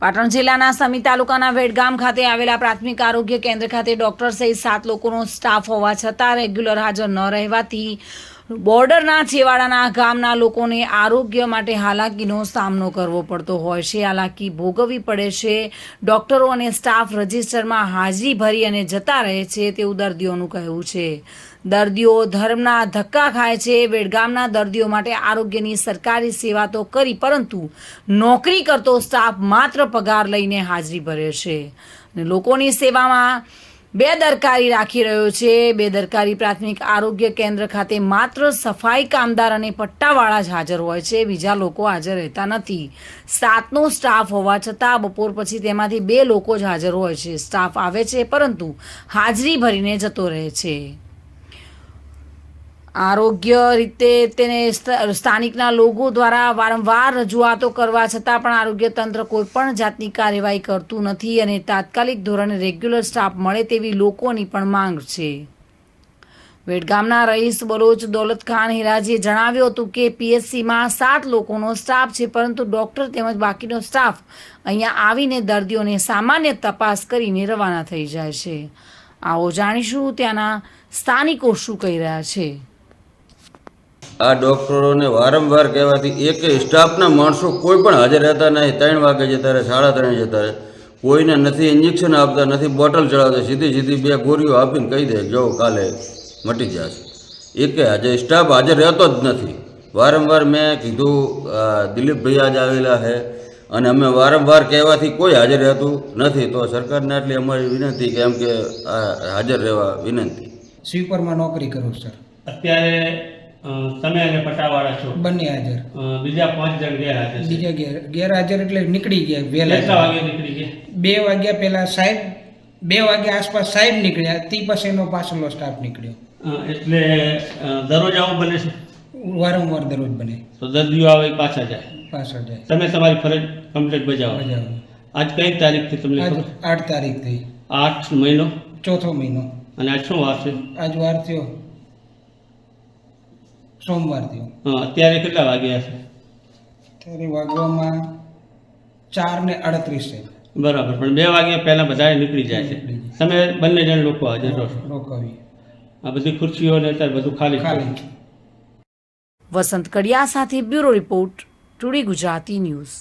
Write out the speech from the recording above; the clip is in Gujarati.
પાટણ જિલ્લાના સમી તાલુકાના વેડગામ ખાતે આવેલા પ્રાથમિક આરોગ્ય કેન્દ્ર ખાતે ડોક્ટર સહિત સાત લોકોનો સ્ટાફ હોવા છતાં રેગ્યુલર હાજર ન રહેવાથી બોર્ડરના છેવાડાના ગામના લોકોને આરોગ્ય માટે હાલાકીનો સામનો કરવો પડતો હોય છે. હાલાકી ભોગવવી પડે છે. ડોક્ટરો અને સ્ટાફ રજિસ્ટરમાં હાજરી ભરી અને જતા રહે છે તેવું દર્દીઓનું કહેવું છે. દર્દીઓ ધર્મના ધક્કા ખાય છે. વેડગામના દર્દીઓ માટે આરોગ્યની સરકારી સેવા તો કરી, પરંતુ નોકરી કરતો સ્ટાફ માત્ર પગાર લઈને હાજરી ભરે છે. અને લોકોની સેવામાં બેદરકારી રાખી રહ્યો છે. બેદરકારી પ્રાથમિક આરોગ્ય કેન્દ્ર ખાતે માત્ર સફાઈ કામદાર અને પટ્ટાવાળા જ હાજર હોય છે. બીજા લોકો હાજર રહેતા નથી. સાતનો સ્ટાફ હોવા છતાં બપોર પછી તેમાંથી બે લોકો જ હાજર હોય છે. સ્ટાફ આવે છે, પરંતુ હાજરી ભરીને જતો રહે છે. આરોગ્ય રીતે તેને સ્થ- સ્થાનિકના લોકો દ્વારા વારંવાર રજૂઆતો કરવા છતાં પણ આરોગ્ય તંત્ર કોઈ પણ જાતની કાર્યવાહી કરતું નથી અને તાત્કાલિક ધોરણે રેગ્યુલર સ્ટાફ મળે તેવી લોકોની પણ માંગ છે. વેડગામના રહીશ બલોચ દૌલત ખાન હિરાજીએ જણાવ્યું હતું કે પીએચસીમાં સાત લોકોનો સ્ટાફ છે, પરંતુ ડૉક્ટર તેમજ બાકીનો સ્ટાફ અહીંયા આવીને દર્દીઓને સામાન્ય તપાસ કરીને રવાના થઈ જાય છે. આવો જાણીશું ત્યાંના સ્થાનિકો શું કહી રહ્યા છે. આ ડૉક્ટરોને વારંવાર કહેવાથી એક સ્ટાફના માણસો કોઈ પણ હાજર રહેતા નહીં. ત્રણ વાગે જતા રહે સાડા ત્રણે જતા રહે. કોઈને નથી ઇન્જેક્શન આપતા નથી બોટલ ચડાવતા. સીધી સીધી બે ગોળીઓ આપીને કહી દે જો કાલે મટી જશે. એકે હાજર સ્ટાફ હાજર રહેતો જ નથી. વારંવાર મેં કીધું દિલીપભાઈ આજ આવેલા છે અને અમે વારંવાર કહેવાથી કોઈ હાજર રહેતું નથી. તો સરકારને આટલી અમારી વિનંતી કે એમ કે હાજર રહેવા વિનંતી. સ્વીપરમાં નોકરી કરું સર અત્યારે તમે અને પટાવાળા છો. બંને હાજર. બીજા પાંચ જણ ગેરહાજર બીજા ગેર ગેરહાજર એટલે નીકળી ગયા વહેલા કેટલા વાગે નીકળી ગયા? બે વાગ્યા પહેલા સાહેબ બે વાગ્યા આસપાસ સાહેબ નીકળ્યા તે પછીનો પાછળનો સ્ટાફ નીકળ્યો. એટલે દરરોજ આવું બને છે? વારંવાર દરરોજ બને. તો દર્દીઓ આવે પાછા જાય. પાછળ જાય. તમે તમારી ફરજ કમ્પ્લીટ બજાવો. બજાવો. આજ કઈ તારીખથી તમને આઠ તારીખ થઈ આઠ મહિનો? ચોથો મહિનો. અને આજ શું વાર છે? આજ વાર થયો. સોમવાર થયો અત્યારે કેટલા વાગ્યા છે? ત્યારે વાગવામાં ચાર ને અડત્રીસ છે. બરાબર પણ બે વાગ્યા પહેલા બધા નીકળી જાય છે. તમે બંને જણ લોકો હાજર રહો રોકાવી. આ બધી ખુરશીઓ ને અત્યારે બધું ખાલી ખાલી. વસંત કડિયા સાથે bureau report today Gujarati news.